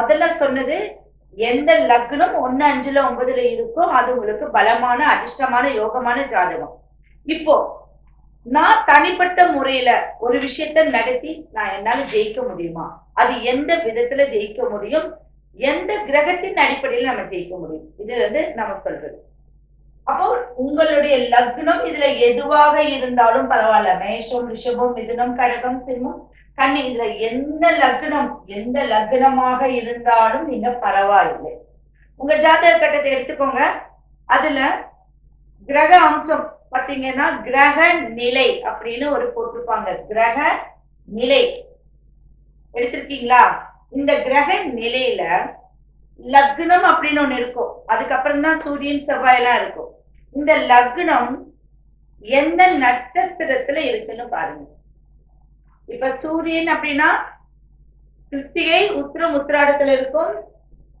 முதல்ல சொன்னது எந்த லக்னம் ஒன்னு அஞ்சுல ஒன்பதுல இருக்கோ அது உங்களுக்கு பலமான அதிர்ஷ்டமான யோகமான ஜாதகம். இப்போ நான் தனிப்பட்ட முறையில ஒரு விஷயத்த நடத்தி நான் என்னால ஜெயிக்க முடியுமா? அது எந்த விதத்துல ஜெயிக்க முடியும்? எந்த கிரகத்தின் அடிப்படையில் நம்ம ஜெயிக்க முடியும்? இது வந்து நம்ம சொல்றது. அப்போ உங்களுடைய லக்னம் இதுல எதுவாக இருந்தாலும் பரவாயில்ல. மேஷம் ரிஷபம் மிதுனம் கடகம் சிம்மம் கண்ணி இதுல எந்த லக்னம் எந்த லக்னமாக இருந்தாலும் நீங்க பரவாயில்லை. உங்க ஜாதக கட்டத்தை எடுத்துக்கோங்க. அதுல கிரக அம்சம் பார்த்தீங்கன்னா கிரக நிலை அப்படின்னு ஒரு போட்டிருப்பாங்க. கிரக நிலை. எடுத்திருக்கீங்களா? இந்த கிரக நிலையில லக்னம் அப்படின்னு ஒண்ணு இருக்கும். அதுக்கப்புறம் தான் சூரியன் செவ்வாய் எல்லாம் இருக்கும். இந்த லக்னம் எந்த நட்சத்திரத்துல இருக்குன்னு பாருங்க. இப்ப சூரியன் அப்படின்னா கிருத்திகை உத்திரம் உத்திராடத்துல இருக்கும்.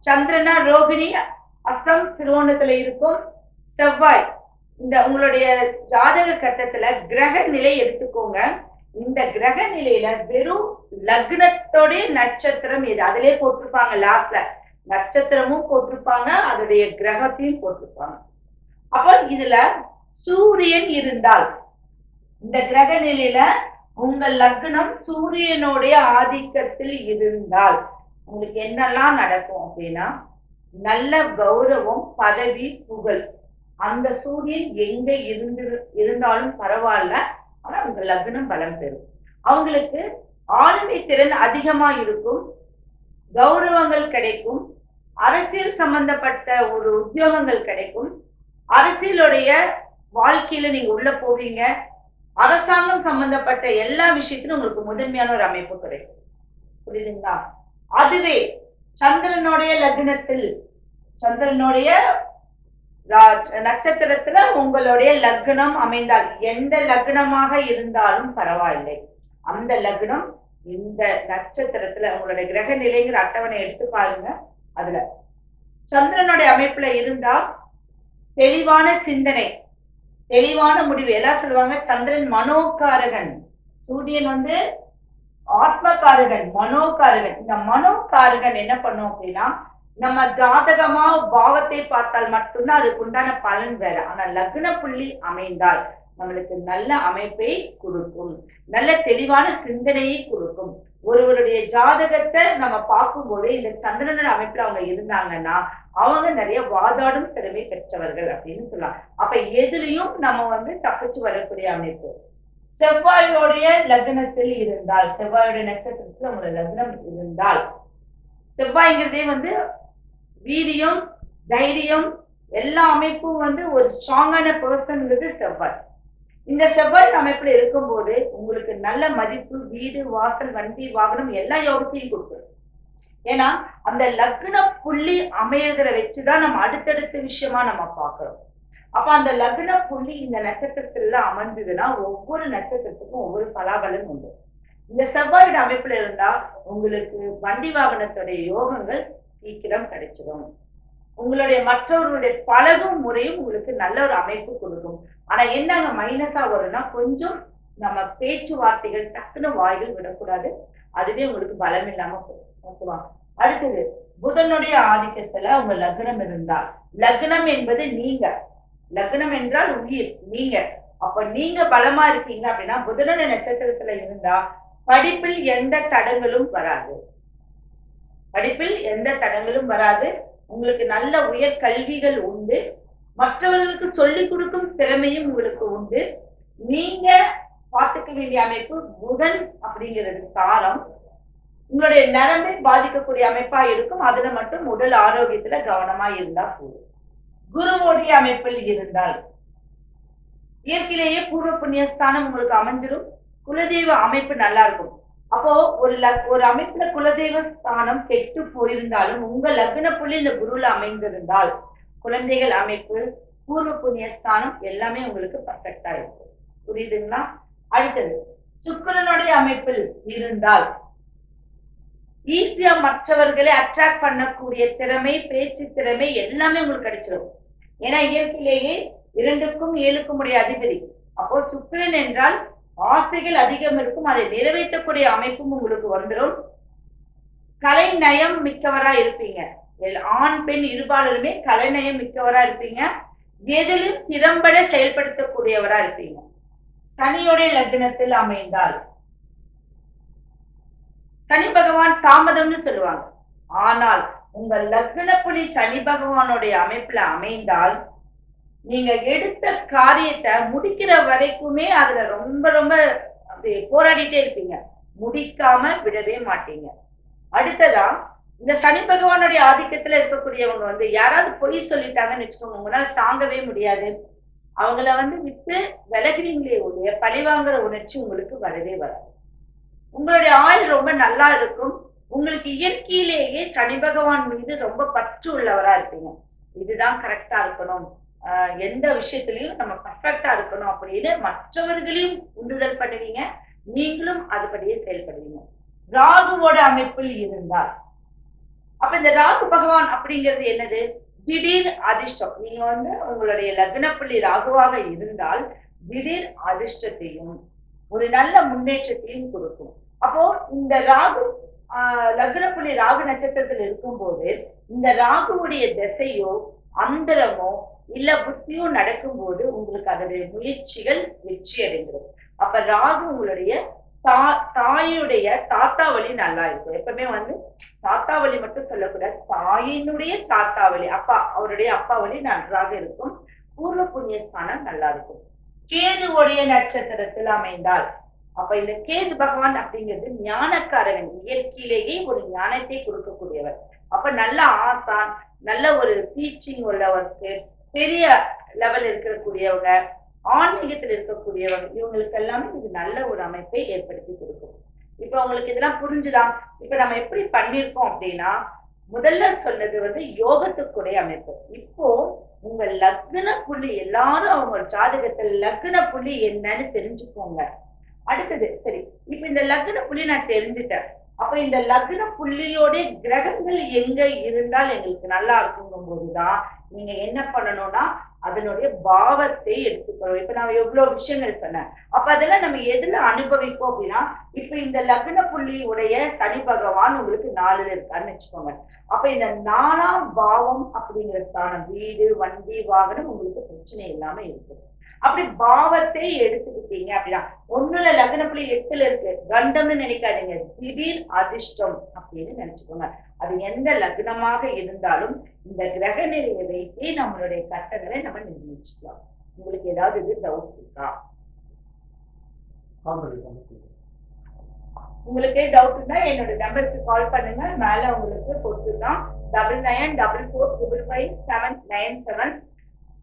சந்திரனா ரோகிணி அஸ்தம் திருவோணத்துல இருக்கும். செவ்வாய் இந்த உங்களுடைய ஜாதக கட்டத்துல கிரக நிலை எடுத்துக்கோங்க. இந்த கிரக நிலையில வெறும் லக்னத்தோடைய நட்சத்திரம் இது அதிலே போட்டிருப்பாங்க லாஸ்ட்ல நட்சத்திரமும் போட்டிருப்பாங்க அதோடைய கிரகத்தையும் போட்டிருப்பாங்க. அப்போ இதுல சூரியன் இருந்தால் இந்த கிரக நிலையில உங்கள் லக்னம் சூரியனுடைய ஆதிக்கத்தில் இருந்தால் உங்களுக்கு என்னெல்லாம் நடக்கும் அப்படின்னா நல்ல கௌரவம் பதவி புகழ். அந்த சூரியன் எங்க இருந்து இருந்தாலும் பரவாயில்ல ஆனா உங்க லக்னம் பலம் பெறும். அவங்களுக்கு ஆளுமை திறன் அதிகமா இருக்கும் கௌரவங்கள் கிடைக்கும் அரசியல் சம்பந்தப்பட்ட ஒரு உத்தியோகங்கள் கிடைக்கும். அரசியலுடைய வாழ்க்கையில நீங்க உள்ள போவீங்க அரசாங்கம் சம்பந்தப்பட்ட எல்லா விஷயத்திலும் உங்களுக்கு முதன்மையான ஒரு அமைப்பு கிடைக்கும். புரியுதுங்களா? அதுவே சந்திரனுடைய லக்னத்தில் சந்திரனுடைய நட்சத்திரத்துல உங்களுடைய லக்னம் அமைந்தால் எந்த லக்னமாக இருந்தாலும் பரவாயில்லை. அந்த லக்னம் இந்த நட்சத்திரத்துல உங்களுடைய கிரக நிலைங்கிற அட்டவணை எடுத்து பாருங்க. அதுல சந்திரனுடைய அமைப்புல இருந்தா தெளிவான சிந்தனை தெளிவான முடிவு. எல்லாம் சொல்லுவாங்க சந்திரன் மனோகாரகன். சூரியன் வந்து ஆத்மகாரகன் மனோகாரகன். இந்த மனோகாரகன் என்ன பண்ணும் அப்படின்னா நம்ம ஜாதகமா பாவத்தை பார்த்தால் மட்டும்தான் அதுக்கு உண்டான பலன் வேற. ஆனா லக்ன புள்ளி அமைந்தால் நம்மளுக்கு நல்ல அமைப்பை கொடுக்கும். நல்ல தெளிவான சிந்தனையை கொடுக்கும். ஒருவருடைய ஜாதகத்தை நம்ம பார்க்கும்போது இந்த சந்திரனோட அமைப்புல அவங்க இருந்தாங்கன்னா அவங்க நிறைய வாதாடும் திறமை பெற்றவர்கள் அப்படின்னு சொல்லலாம். அப்ப எதுலயும் நம்ம வந்து தப்பிச்சு வரக்கூடிய அமைப்பு. செவ்வாயோடைய லக்னத்தில் இருந்தால் செவ்வாயோடைய நட்சத்திரத்தில் அவங்களோட லக்னம் இருந்தால் செவ்வாய்ங்கிறதே வந்து வீரியம் தைரியம் எல்லா அமைப்பும் வந்து ஒரு ஸ்ட்ராங்கான பர்சன்ங்கிறது செவ்வாய். இந்த செவ்வாய் அமைப்புல இருக்கும்போது உங்களுக்கு நல்ல மதிப்பு வீடு வாசல் வண்டி வாகனம் எல்லா யோகத்தையும் கொடுக்கும். ஏன்னா அந்த லக்ன புள்ளி அமையறத வச்சுதான் நம்ம அடுத்தடுத்த விஷயமா நம்ம பார்க்கிறோம். அப்ப அந்த லக்ன புள்ளி இந்த நட்சத்திரத்துல அமர்ந்ததுன்னா ஒவ்வொரு நட்சத்திரத்துக்கும் ஒவ்வொரு பலாபலம் உண்டு. இந்த செவ்வாயோட அமைப்புல இருந்தா உங்களுக்கு வண்டி வாகனத்துடைய யோகங்கள் சீக்கிரம் கிடைச்சிடும். உங்களுடைய மற்றவர்களுடைய பழகும் முறையும் உங்களுக்கு நல்ல ஒரு அமைப்பு கொடுக்கும். ஆனா என்னங்க மைனஸா வரும்னா கொஞ்சம் நம்ம பேச்சுவார்த்தைகள் டக்குன்னு வாய்கள் விடக்கூடாது. அதுவே உங்களுக்கு பலம் இல்லாம போகும். ஓகேவா? அடுத்தது புதனுடைய ஆதிக்கத்துல உங்க லக்னம் இருந்தால் லக்னம் என்பது நீங்க. லக்னம் என்றால் உயிர் நீங்க. அப்ப நீங்க பலமா இருக்கீங்க அப்படின்னா புதனுடைய நட்சத்திரத்துல இருந்தா படிப்பில் எந்த தடங்களும் வராது. படிப்பில் எந்த தடங்களும் வராது. உங்களுக்கு நல்ல உயர் கல்விகள் உண்டு. மற்றவர்களுக்கு சொல்லிக் கொடுக்கும் திறமையும் உங்களுக்கு உண்டு. நீங்க பார்த்துக்க வேண்டிய அமைப்பு புதன் அப்படிங்கிறது சாரம். உங்களுடைய நரம்பை பாதிக்கக்கூடிய அமைப்பா இருக்கும். அதுல மட்டும் உடல் ஆரோக்கியத்துல கவனமா இருந்தா போதும். குருவோடைய அமைப்பில் இருந்தால் இயற்கையிலேயே பூர்வ புண்ணிய ஸ்தானம் உங்களுக்கு அமைஞ்சிடும் குலதெய்வ அமைப்பு நல்லா இருக்கும். அப்போ ஒரு லக் ஒரு அமைப்புல குலதெய்வ ஸ்தானம் கெட்டு போயிருந்தாலும் உங்க லக்ன புள்ளி இந்த குருல அமைந்திருந்தால் குழந்தைகள் அமைப்பு பூர்வ புண்ணிய ஸ்தானம் எல்லாமே உங்களுக்கு பர்ஃபெக்டா இருக்கும். புரியுதுங்களா? அடுத்தது சுக்கரனுடைய அமைப்பில் இருந்தால் ஈஸியா மற்றவர்களை அட்ராக்ட் பண்ணக்கூடிய திறமை பேச்சு திறமை எல்லாமே உங்களுக்கு கிடைச்சிடும் ஏன்னா இயற்கையிலேயே இரண்டுக்கும் ஏழுக்கும் உடைய அதிபதி. அப்போ சுக்கரன் என்றால் ஆசைகள் அதிகம் இருக்கும் அதை நிறைவேற்றக்கூடிய அமைப்பும் உங்களுக்கு வந்துடும். கலை நயம் மிக்கவரா இருப்பீங்க. ஆண் பெண் இருபாலருமே கலைநயம் மிக்கவரா இருப்பீங்க. எதிலும் திறம்பட செயல்படுத்தக்கூடியவரா இருப்பீங்க. சனியோட லக்னத்தில் அமைந்தால் சனி பகவான் தாமதம்னு சொல்லுவாங்க. ஆனால் உங்க லக்னப்புலி சனி பகவானுடைய அமைப்புல அமைந்தால் நீங்க எடுத்த காரியத்தை முடிக்கிற வரைக்குமே அதுல ரொம்ப ரொம்ப அப்படி போராடிட்டே இருப்பீங்க. முடிக்காம விடவே மாட்டீங்க. அடுத்ததான் இந்த சனி பகவானுடைய ஆதிக்கத்துல இருக்கக்கூடியவங்க வந்து யாராவது பொய் சொல்லிட்டாங்கன்னு வச்சுக்கோங்க உங்களால தாங்கவே முடியாது. அவங்கள வந்து விட்டு விலகுவீங்களே உடைய பழிவாங்குற உணர்ச்சி உங்களுக்கு வரவே வராது. உங்களுடைய ஆயுள் ரொம்ப நல்லா இருக்கும். உங்களுக்கு இயற்கையிலேயே சனி பகவான் மீது ரொம்ப பற்று உள்ளவரா இருப்பீங்க. இதுதான் கரெக்டா இருக்கணும். ஆஹ் எந்த விஷயத்திலையும் நம்ம பர்ஃபெக்டா இருக்கணும் அப்படின்னு மற்றவர்களையும் உந்துதல் பண்ணுவீங்க. நீங்களும் அதுபடியே செயல்படுவீங்க. ராகுவோட அமைப்பில் இருந்தால் அப்ப இந்த ராகு பகவான் அப்படிங்கிறது என்னது? திடீர் அதிர்ஷ்டம். நீங்க வந்து உங்களுடைய லக்னப்புள்ளி ராகுவாக இருந்தால் திடீர் அதிர்ஷ்டத்தையும் ஒரு நல்ல முன்னேற்றத்தையும் கொடுக்கும். அப்போ இந்த ராகு லக்னப்புள்ளி ராகு நட்சத்திரத்தில் இருக்கும்போது இந்த ராகுவுடைய திசையோ அந்தரமோ இல்ல புத்தியோ நடக்கும்போது உங்களுக்கு அதனுடைய முயற்சிகள் வெற்றி அடைந்துடும் அப்ப ராகு உங்களுடைய தா தாயுடைய தாத்தா வழி நல்லா இருக்கும் எப்பவுமே வந்து தாத்தா வழி மட்டும் சொல்லக்கூடாது. தாயினுடைய தாத்தா வழி அப்பா அவருடைய அப்பா வழி நன்றாக இருக்கும். பூர்வ புண்ணிய ஸ்தானம் நல்லா இருக்கும். கேதுவுடைய நட்சத்திரத்தில் அமைந்தால் அப்ப இந்த கேது பகவான் அப்படிங்கிறது ஞானக்காரகன். இயற்கையிலேயே ஒரு ஞானத்தை கொடுக்கக்கூடியவர். அப்ப நல்ல ஆசான் நல்ல ஒரு டீச்சிங் உள்ளவருக்கு பெரிய லெவல் இருக்கக்கூடியவங்க ஆன்மீகத்தில் இருக்கக்கூடியவங்க இவங்களுக்கு எல்லாமே இது நல்ல ஒரு அமைப்பை ஏற்படுத்தி கொடுக்கும். இப்ப உங்களுக்கு இதெல்லாம் புரிஞ்சுதான் இப்ப நம்ம எப்படி பண்ணியிருக்கோம் அப்படின்னா முதல்ல சொன்னது வந்து யோகத்துக்குடைய அமைப்பு. இப்போ உங்க லக்ன புள்ளி எல்லாரும் அவங்க ஜாதகத்துல லக்ன புள்ளி என்னன்னு தெரிஞ்சுக்கோங்க. அடுத்தது சரி இப்ப இந்த லக்ன புள்ளி நான் தெரிஞ்சுட்டேன். அப்ப இந்த லக்ன புள்ளியோட கிரகங்கள் எங்க இருந்தால் எங்களுக்கு நல்லா இருக்குங்கும் போதுதான் நீங்க என்ன பண்ணணும்னா அதனுடைய பாவத்தை எடுத்துக்கணும். இப்ப நான் எவ்வளவு விஷயங்கள் சொன்னேன். அப்ப அதெல்லாம் நம்ம எதுல அனுபவிப்போம் அப்படின்னா இப்ப இந்த லக்ன புள்ளியுடைய சனி பகவான் உங்களுக்கு நாலுல இருக்கான்னு வச்சுக்கோங்க. அப்ப இந்த நாலாம் பாவம் அப்படிங்கிற ஸ்தானம் வீடு வண்டி வாகனம் உங்களுக்கு பிரச்சனை இல்லாம இருக்குது. அப்படி பாவத்தை எடுத்துக்கிட்டீங்க அப்படின்னா ஒண்ணுல புள்ளி எட்டுல இருக்கு? கண்டம்னு நினைக்காதீங்க. திடீர் அதிர்ஷ்டம் அப்படின்னு நினைச்சுக்கோங்க. அது எந்த லக்னமாக இருந்தாலும் இந்த கிரக நிலையை வைத்தே நம்மளுடைய கட்டங்களை நம்ம நிர்ணயிச்சுக்கலாம். உங்களுக்கு ஏதாவது இது டவுட் இருக்கா? உங்களுக்கே டவுட் இருந்தா என்னோட நம்பருக்கு கால் பண்ணுங்க. மேல உங்களுக்கு கொடுத்துருக்கான் double nine double four triple five seven nine seven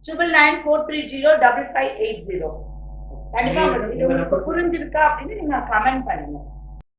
triple nine four three zero double five eight zero கண்டிப்பா உங்களுக்கு இது உங்களுக்கு புரிஞ்சிருக்கா அப்படின்னு நீங்க கமெண்ட் பண்ணுங்க.